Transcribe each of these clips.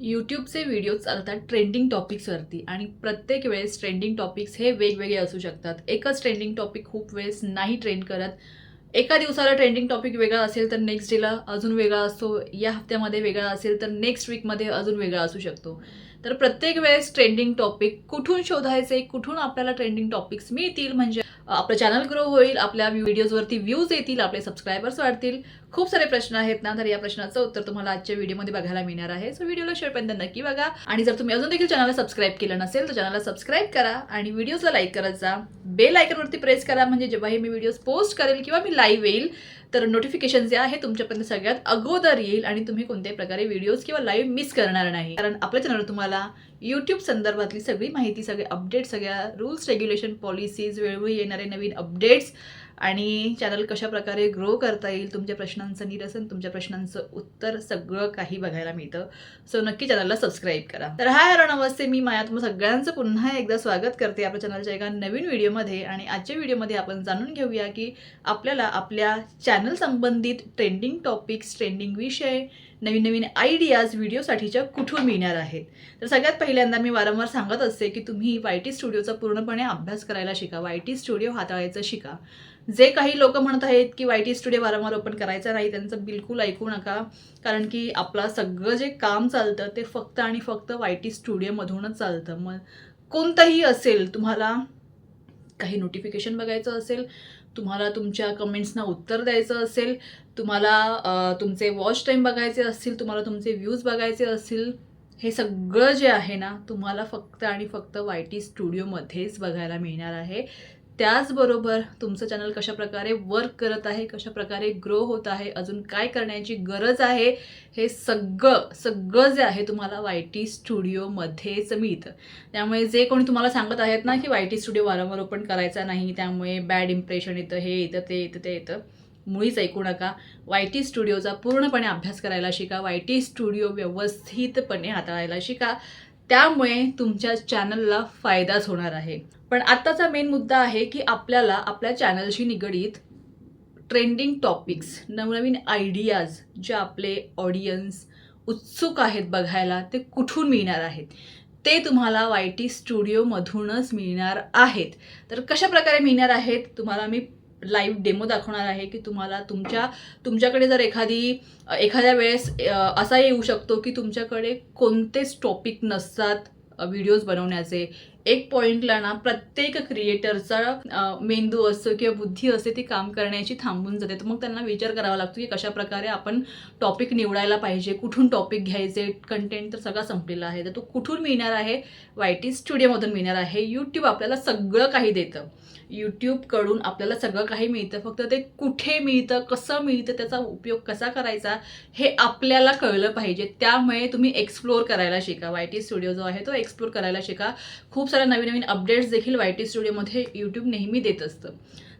यूट्यूबचे video चालतात trending टॉपिक्सवरती आणि प्रत्येक वेळेस ट्रेंडिंग टॉपिक्स हे वेगवेगळे असू शकतात. एकच ट्रेंडिंग टॉपिक खूप वेळेस नाही ट्रेंड करत. एका दिवसाला ट्रेंडिंग टॉपिक वेगळा असेल तर नेक्स्ट डेला अजून वेगळा असतो. या हफ्त्यामध्ये वेगळा असेल तर नेक्स्ट वीकमध्ये अजून वेगळा असू शकतो. तर प्रत्येक वेळेस ट्रेंडिंग टॉपिक कुठून शोधायचे कुठून आपल्याला ट्रेंडिंग टॉपिक्स मिळतील? म्हणजे आपलं चॅनल ग्रो होईल आपल्या व्हिडिओजवरती व्ह्यूज येतील आपले सबस्क्रायबर्स वाढतील. खूप सारे प्रश्न आहेत ना तर या प्रश्नाचं उत्तर तुम्हाला आजच्या व्हिडिओमध्ये बघायला मिळणार आहे. सो व्हिडिओला शेवटपर्यंत नक्की बघा. आणि जर तुम्ही अजून देखील चॅनलला सबस्क्राईब केलं नसेल तर चॅनलला सबस्क्राईब करा आणि व्हिडिओजला लाईक करत जा. बेल आयकनवरती प्रेस करा म्हणजे जेव्हाही मी व्हिडिओज पोस्ट करेल किंवा मी लाईव्ह येईल तर नोटिफिकेशन जे आहे तुमच्यापर्यंत सगळ्यात अगोदर येईल आणि तुम्ही कोणत्याही प्रकारे व्हिडिओज किंवा लाईव्ह मिस करणार नाही. कारण आपल्या चॅनलवर तुम्हाला यूट्यूब संदर्भातली सगळी माहिती सगळे अपडेट सगळ्या रूल्स रेग्युलेशन पॉलिसीज वेळोवेळी येणारे नवीन अपडेट्स आणि चॅनल कशा प्रकारे ग्रो करता येईल तुमच्या प्रश्नांचं निरसन तुमच्या प्रश्नांचं उत्तर सगळं काही बघायला मिळतं. सो नक्की चॅनलला सबस्क्राईब करा. तर हाय हॅलो नमस्ते मी माया तुम्हा सगळ्यांचं पुन्हा एकदा स्वागत करते आपल्या चॅनलच्या एका नवीन व्हिडिओमध्ये आणि आजच्या व्हिडिओमध्ये आपण जाणून घेऊया की आपल्याला आपल्या चॅनल संबंधित ट्रेंडिंग टॉपिक्स ट्रेंडिंग विषय नवीन नवीन आयडियाज व्हिडिओसाठीच्या कुठून मिळणार आहेत. तर सगळ्यात पहिल्यांदा मी वारंवार सांगत असते की तुम्ही वाय टी स्टुडिओचा पूर्णपणे अभ्यास करायला शिका. वाय टी स्टुडिओ हाताळायचं शिका. जे काही लोक म्हणत आहेत की वाय टी स्टुडिओ वारंवार ओपन करायचं नाही त्यांचं बिलकुल ऐकू नका. कारण की आपला सगळं जे काम चालतं ते फक्त आणि फक्त वाय टी स्टुडिओमधूनच चालतं. मग कोणतंही असेल तुम्हाला काही नोटिफिकेशन बघायचं असेल तुम्हाला तुमच्या कमेंट्सना उत्तर द्यायचं असेल तुम्हाला तुमचे वॉच टाईम बघायचे असतील तुम्हाला तुमचे व्ह्यूज बघायचे असतील हे सगळं जे आहे ना तुम्हाला फक्त आणि फक्त वाय टी स्टुडिओमध्येच बघायला मिळणार आहे. त्याचबरोबर तुमचं चॅनल कशाप्रकारे वर्क करत आहे कशा प्रकारे ग्रो होत आहे अजून काय करण्याची गरज आहे हे सगळं सगळं जे आहे तुम्हाला वाय टी स्टुडिओमध्येच मिळतं. त्यामुळे जे कोणी तुम्हाला सांगत आहेत ना की वाय टी स्टुडिओ वारंवार ओपन करायचा नाही त्यामुळे बॅड इम्प्रेशन येतं हे येतं ते येतं ते येतं मुळीच ऐकू नका. वाय टी स्टुडिओचा पूर्णपणे अभ्यास करायला शिका वाय टी स्टुडिओ व्यवस्थितपणे हाताळायला शिका. त्यामुळे तुमच्या चॅनलला फायदाच होणार आहे. पण आत्ताचा मेन मुद्दा आहे की आपल्याला आपल्या चॅनलशी निगडीत ट्रेंडिंग टॉपिक्स नवनवीन आयडियाज जे आपले ऑडियन्स उत्सुक आहेत बघायला ते कुठून मिळणार आहेत? ते तुम्हाला वाय टी स्टुडिओमधूनच मिळणार आहेत. तर कशा प्रकारे मिळणार आहेत? तुम्हाला मी लाईव्ह डेमो दाखवणार आहे की तुम्हाला तुमच्या तुमच्याकडे जर एखादी एखाद्या वेळेस असा येऊ शकतो की तुमच्याकडे कोणतेच टॉपिक नसतात व्हिडिओज बनवण्याचे. एक पॉईंटला ना प्रत्येक क्रिएटरचा मेंदू असतो किंवा बुद्धी असते ती काम करण्याची थांबून जाते. तर मग त्यांना विचार करावा लागतो की कशा प्रकारे आपण टॉपिक निवडायला पाहिजे कुठून टॉपिक घ्यायचे कंटेंट तर सगळा संपलेला आहे. तर तो कुठून मिळणार आहे? वाय टी स्टुडिओमधून मिळणार आहे. यूट्यूब आपल्याला सगळं काही देतं. यूट्यूबकडून आपल्याला सगळं काही मिळतं. फक्त ते कुठे मिळतं कसं मिळतं त्याचा उपयोग कसा करायचा हे आपल्याला कळलं पाहिजे. त्यामुळे तुम्ही एक्सप्लोअर करायला शिका. वाय टी स्टुडिओ जो आहे तो एक्सप्लोअर करायला शिका. खूप साऱ्या नवीन नवीन अपडेट्स देखील वाय टी स्टुडिओमध्ये यूट्यूब नेहमी देत असतं.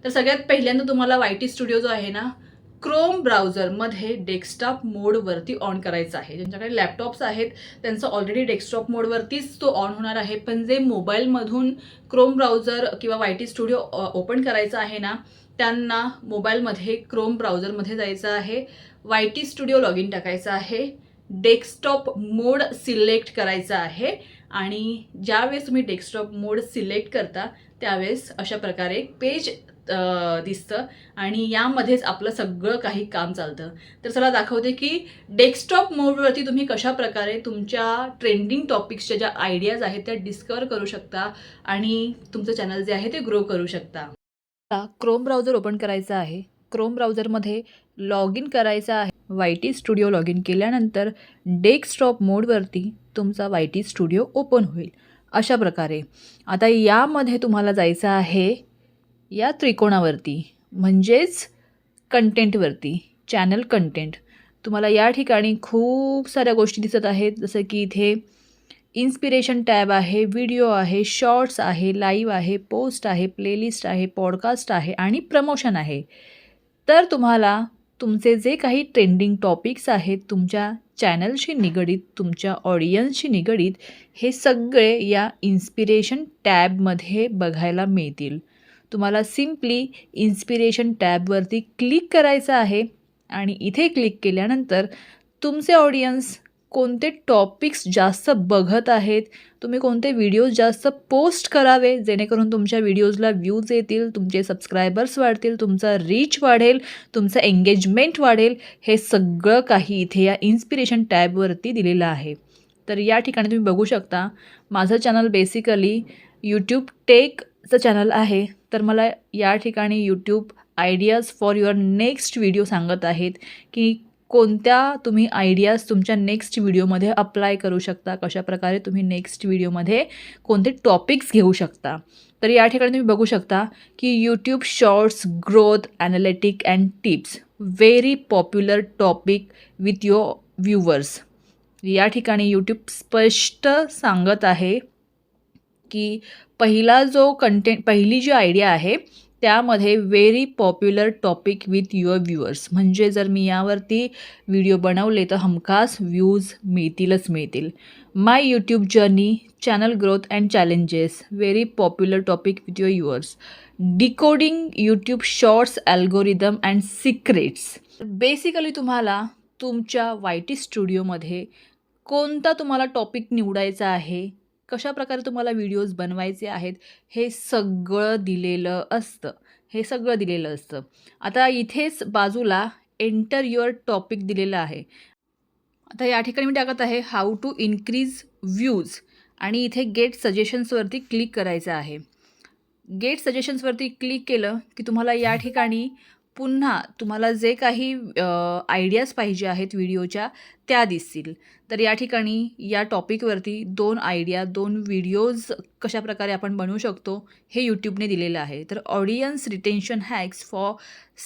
तर सगळ्यात पहिल्यांदा तुम्हाला वाय टी स्टुडिओ जो आहे ना क्रोम ब्राउझरमध्ये डेस्कटॉप मोडवरती ऑन करायचा आहे. ज्यांच्याकडे लॅपटॉप्स आहेत त्यांचं ऑलरेडी डेस्कटॉप मोडवरतीच तो ऑन होणार आहे. पण जे मोबाईलमधून क्रोम ब्राउझर किंवा वाय टी स्टुडिओ ओपन करायचा आहे ना त्यांना मोबाईलमध्ये क्रोम ब्राउझरमध्ये जायचं आहे. Y T studio log in टाकायचं आहे. डेस्कटॉप मोड सिलेक्ट करायचा आहे. आणि ज्यावेळेस तुम्ही डेस्कटॉप मोड सिलेक्ट करता त्यावेळेस अशा प्रकारे पेज दिसतं. आणि यामध्येच आपलं सगळं काही काम चालतं. तर चला दाखवते की डेस्कटॉप मोडवरती तुम्ही कशा प्रकारे तुमच्या ट्रेंडिंग टॉपिक्सच्या ज्या आयडियाज आहेत त्या डिस्कवर करू शकता आणि तुमचं चॅनल जे आहे ते ग्रो करू शकता. क्रोम ब्राउझर ओपन करायचं आहे. क्रोम ब्राउझरमध्ये लॉग इन करायचं आहे. Y T studio log in केल्यानंतर डेस्कटॉप मोडवरती तुमचा वाय टी स्टुडिओ ओपन होईल. अशा प्रकारे. आता यामध्ये तुम्हाला जायचं आहे या त्रिकोणावरती म्हणजेच कंटेंटवरती चॅनल कंटेंट तुम्हाला या ठिकाणी खूप साऱ्या गोष्टी दिसत आहेत. जसं की इथे इन्स्पिरेशन टॅब आहे व्हिडिओ आहे शॉर्ट्स आहे लाईव्ह आहे पोस्ट आहे प्लेलिस्ट आहे पॉडकास्ट आहे आणि प्रमोशन आहे. तर तुम्हाला तुमचे जे काही ट्रेंडिंग टॉपिक्स आहेत तुमच्या चॅनलशी निगडीत तुमच्या ऑडियन्सशी निगडीत हे सगळे या इन्स्पिरेशन टॅबमध्ये बघायला मिळतील. तुम्हाला सिम्पली इन्स्पिरेशन टॅबवरती क्लिक करायचं आहे आणि इथे क्लिक केल्यानंतर तुमचे ऑडियन्स कोणते टॉपिक्स जास्त बघत आहेत तुम्ही कोणते व्हिडिओज जास्त पोस्ट करावे जेणेकरून तुमच्या व्हिडिओजला व्ह्यूज येतील तुमचे सबस्क्रायबर्स वाढतील तुमचा रीच वाढेल तुमचं एंगेजमेंट वाढेल हे सगळं काही इथे या इन्स्पिरेशन टॅबवरती दिलेलं आहे. तर या ठिकाणी तुम्ही बघू शकता माझं चॅनल बेसिकली यूट्यूब टेकचं चॅनल आहे. तर मला या ठिकाणी YouTube ideas for your next video सांगत आहेत की कोणत्या तुम्ही आयडियाज तुमच्या नेक्स्ट व्हिडिओमध्ये अप्लाय करू शकता कशाप्रकारे तुम्ही नेक्स्ट व्हिडिओमध्ये कोणते टॉपिक्स घेऊ शकता. तर या ठिकाणी तुम्ही बघू शकता की YouTube shorts growth analytic and tips very popular topic with your viewers या ठिकाणी यूट्यूब स्पष्ट सांगत आहे की पहिला जो कंटेंट पहिली जी आयडिया आहे त्यामध्ये very popular topic with your viewers म्हणजे जर मी यावरती व्हिडिओ बनवले तर हमखास व्ह्यूज मिळतीलच मिळतील. My YouTube journey channel growth and challenges very popular topic with your viewers decoding YouTube shorts algorithm and secrets basically तुम्हाला तुमच्या वाय टी स्टुडिओमध्ये कोणता तुम्हाला टॉपिक निवडायचा आहे कशा प्रकारे तुम्हाला व्हिडिओज बनवायचे आहेत हे सगळं दिलेलं असतं. हे सगळं दिलेलं असतं. आता इथेच बाजूला एंटर युअर टॉपिक दिलेलं आहे. आता या ठिकाणी मी टाकत आहे हाऊ टू इन्क्रीज व्ह्यूज आणि इथे गेट सजेशन्सवरती क्लिक करायचं आहे. गेट सजेशन्सवरती क्लिक केलं की तुम्हाला या ठिकाणी पुन्हा तुम्हाला जे काही आयडियाज पाहिजे आहेत व्हिडिओच्या त्या दिसतील. तर या ठिकाणी या टॉपिकवरती दोन आयडिया दोन व्हिडिओज कशाप्रकारे आपण बनवू शकतो हे यूट्यूबने दिलेलं आहे. तर audience retention hacks for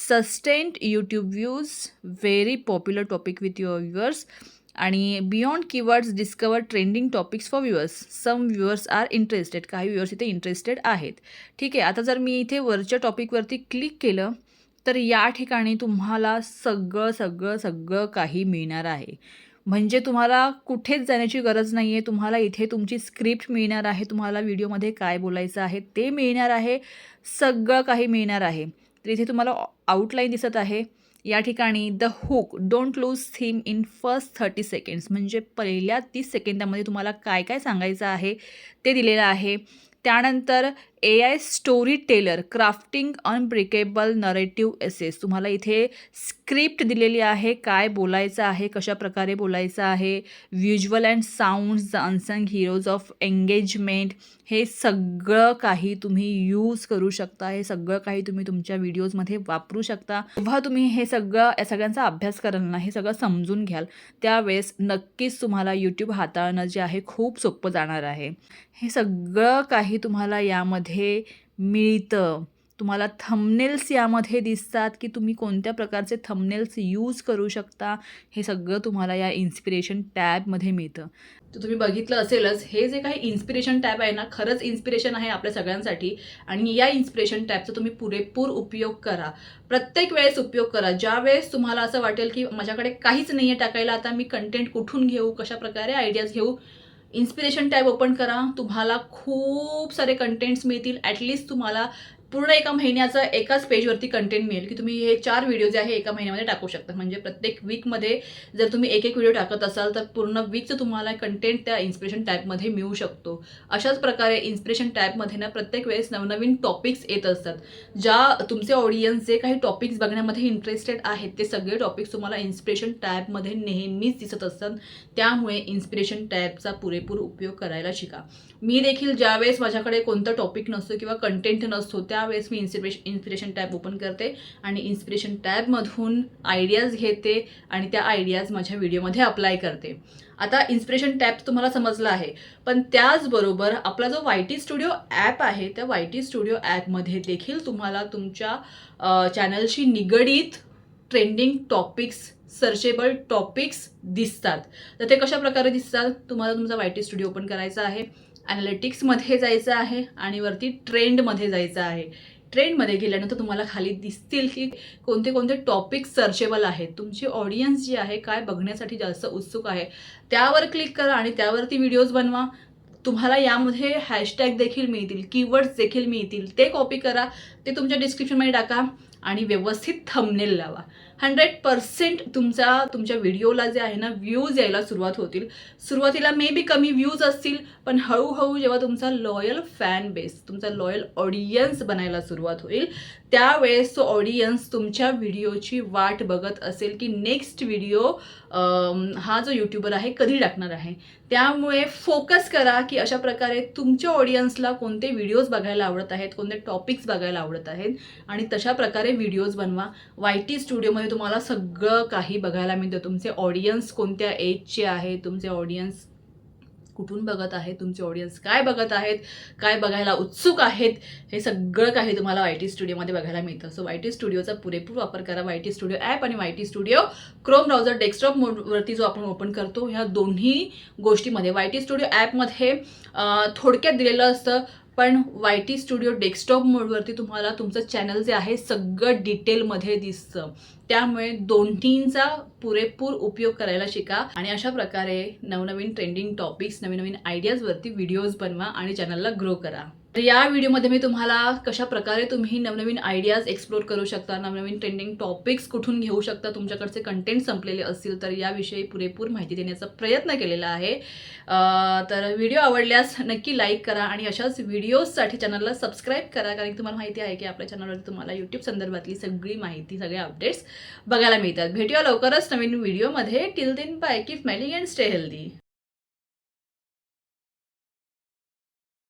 sustained YouTube views very popular topic with your viewers आणि beyond keywords discover trending topics for viewers some viewers are interested काही व्ह्युअर्स इथे इंटरेस्टेड आहेत. ठीक आहे आता जर मी इथे वरच्या टॉपिकवरती क्लिक केलं तर या ठिकाणी तुम्हाला सगळं सगळं सगळं काही मिळणार आहे. म्हणजे तुम्हाला कुठेच जाण्याची गरज नाही आहे तुम्हाला इथे तुमची स्क्रिप्ट मिळणार आहे. तुम्हाला व्हिडिओमध्ये काय बोलायचं आहे ते मिळणार आहे. सगळं काही मिळणार आहे. तर इथे तुम्हाला आउटलाईन दिसत आहे. या ठिकाणी the hook don't lose them in first thirty seconds म्हणजे पहिल्या तीस सेकंदामध्ये तुम्हाला काय काय सांगायचं आहे ते दिलेलं आहे. त्यानंतर A I story teller crafting unbreakable narratives essays तुम्हाला इथे स्क्रिप्ट दिलेली आहे काय बोलायचं आहे कशा प्रकारे बोलायचं आहे visual and sounds the unsung heroes of engagement हे सगळं काही तुम्ही यूज करू शकता हे सगळं काही तुम्ही तुमच्या व्हिडिओजमध्ये वापरू शकता. तेव्हा तुम्ही हे सगळं या सगळ्यांचा अभ्यास कराल ना हे सगळं समजून घ्याल त्यावेळेस नक्कीच तुम्हाला यूट्यूब हाताळणं जे आहे खूप सोपं जाणार आहे. हे सगळं काही तुम्हाला यामध्ये हे मिळतं. तुम्हाला थंबनेल्स यामध्ये दिसतात की तुम्ही कोणत्या प्रकारचे थंबनेल्स यूज करू शकता हे सगळं तुम्हाला या इन्स्पिरेशन टॅबमध्ये मिळतं. तर तुम्ही बघितलं असेलच हे जे काही इन्स्पिरेशन टॅब आहे ना खरंच इन्स्पिरेशन आहे आपल्या सगळ्यांसाठी आणि या इन्स्पिरेशन टॅबचा तुम्ही पुरेपूर उपयोग करा. प्रत्येक वेळेस उपयोग करा. ज्या वेळेस तुम्हाला असं वाटेल की माझ्याकडे काहीच नाही आहे टाकायला आता मी कंटेंट कुठून घेऊ कशा प्रकारे आयडियाज घेऊ इन्स्पिरेशन टॅब ओपन करा. तुम्हाला खूप सारे कंटेंट्स मिळतील. ॲटलिस्ट तुम्हाला पूर्ण एका महिन्याचं एकाच पेजवरती कंटेंट मिळेल की तुम्ही हे चार व्हिडिओ जे आहे एका महिन्यामध्ये टाकू शकता. म्हणजे प्रत्येक वीकमध्ये जर तुम्ही एक एक व्हिडिओ टाकत असाल तर पूर्ण वीकचं तुम्हाला कंटेंट त्या इन्स्पिरेशन टॅबमध्ये मिळू शकतो. अशाच प्रकारे इन्स्पिरेशन टॅबमध्ये ना प्रत्येक वेळेस नवनवीन टॉपिक्स येत असतात. ज्या तुमचे ऑडियन्स जे काही टॉपिक्स बघण्यामध्ये इंटरेस्टेड आहेत ते सगळे टॉपिक्स तुम्हाला इन्स्पिरेशन टॅबमध्ये नेहमीच दिसत असतात. त्यामुळे इन्स्पिरेशन टॅबचा पुरेपूर उपयोग करायला शिका. मी देखील ज्यावेळेस माझ्याकडे कोणतं टॉपिक नसतो किंवा कंटेंट नसतो त्या त्यावेळेस मी इन्स्पिरेशन इन्स्पिरेशन टॅब ओपन करते आणि इन्स्पिरेशन टॅबमधून आयडियाज घेते आणि त्या आयडियाज माझ्या व्हिडिओमध्ये अप्लाय करते. आता इन्स्पिरेशन टॅब तुम्हाला समजलं आहे पण त्याचबरोबर आपला जो वाय टी स्टुडिओ ॲप आहे त्या वाय टी स्टुडिओ ॲपमध्ये देखील तुम्हाला तुमच्या चॅनलशी निगडीत ट्रेंडिंग टॉपिक्स सर्चेबल टॉपिक्स दिसतात. तर ते कशा प्रकारे दिसतात? तुम्हाला तुमचा वाय टी स्टुडिओ ओपन करायचा आहे. ॲनालिटिक्समध्ये जायचं आहे आणि वरती ट्रेंडमध्ये जायचं आहे. ट्रेंडमध्ये गेल्यानंतर तुम्हाला खाली दिसतील की कोणते कोणते टॉपिक सर्चेबल आहेत. तुमची ऑडियन्स जी आहे काय बघण्यासाठी जास्त उत्सुक आहे त्यावर क्लिक करा आणि त्यावरती व्हिडिओज बनवा. तुम्हाला यामध्ये हॅशटॅग देखील मिळतील कीवर्ड्स देखील मिळतील. ते कॉपी करा ते तुमच्या डिस्क्रिप्शनमध्ये टाका आणि व्यवस्थित थंबनेल लावा. हंड्रेड पर्सेंट तुमचा तुमच्या व्हिडिओला जे आहे ना व्ह्यूज यायला सुरुवात होतील. सुरुवातीला मे बी कमी व्ह्यूज असतील पण हळूहळू जेव्हा तुमचा लॉयल फॅन बेस तुमचा लॉयल ऑडियन्स बनायला सुरुवात होईल त्यावेळेस तो ऑडियन्स तुमच्या व्हिडिओची वाट बघत असेल की नेक्स्ट व्हिडिओ हा जो यूट्यूबर आहे कधी टाकणार आहे. त्यामुळे फोकस करा की अशा प्रकारे तुमच्या ऑडियन्सला कोणते व्हिडिओज बघायला आवडत आहेत कोणते टॉपिक्स बघायला आवडत आहेत आणि तशा प्रकारे व्हिडिओज बनवा. वाय टी स्टुडिओमध्ये तुम्हाला सगळं काही बघायला मिळतं. तुमचे ऑडियन्स कोणत्या एजचे आहे तुमचे ऑडियन्स कुठून बघत आहेत? तुमचे ऑडियन्स काय बघत आहेत? काय बघायला उत्सुक आहेत? हे सगळं काही तुम्हाला वाय टी स्टुडिओमध्ये बघायला मिळतं. सो वाय टी स्टुडिओचा पुरेपूर वापर करा. वाय टी स्टुडिओ ॲप आणि Y T studio Chrome browser desktop मोडवरती जो आपण ओपन करतो ह्या दोन्ही गोष्टीमध्ये वाय टी स्टुडिओ ॲपमध्ये थोडक्यात दिलेलं असतं पण वाय टी स्टुडिओ डेस्कटॉप मोडवरती तुम्हाला तुमचं चॅनल जे आहे सगळं डिटेलमध्ये दिसतं. त्यामुळे दोन्हींचा पुरेपूर उपयोग करायला शिका आणि अशा प्रकारे नवनवीन ट्रेंडिंग टॉपिक्स नवीन नवीन आयडियाजवरती व्हिडिओज बनवा आणि चॅनलला ग्रो करा. तर या व्हिडिओमध्ये मी तुम्हाला कशा प्रकारे तुम्ही नवनवीन आयडियाज एक्सप्लोर करू शकता नवनवीन ट्रेंडिंग टॉपिक्स कुठून घेऊ शकता तुमच्याकडचे कंटेंट संपलेले असतील तर याविषयी पुरेपूर माहिती देण्याचा प्रयत्न केलेला आहे. तर व्हिडिओ आवडल्यास नक्की लाईक करा आणि अशाच व्हिडिओजसाठी चॅनलला सबस्क्राईब करा कारण की तुम्हाला माहिती आहे की आपल्या चॅनलवर तुम्हाला यूट्यूब संदर्भातली सगळी माहिती सगळे अपडेट्स बघायला मिळतात. भेटूया लवकरच नवीन व्हिडिओमध्ये till then bye keep smiling and stay healthy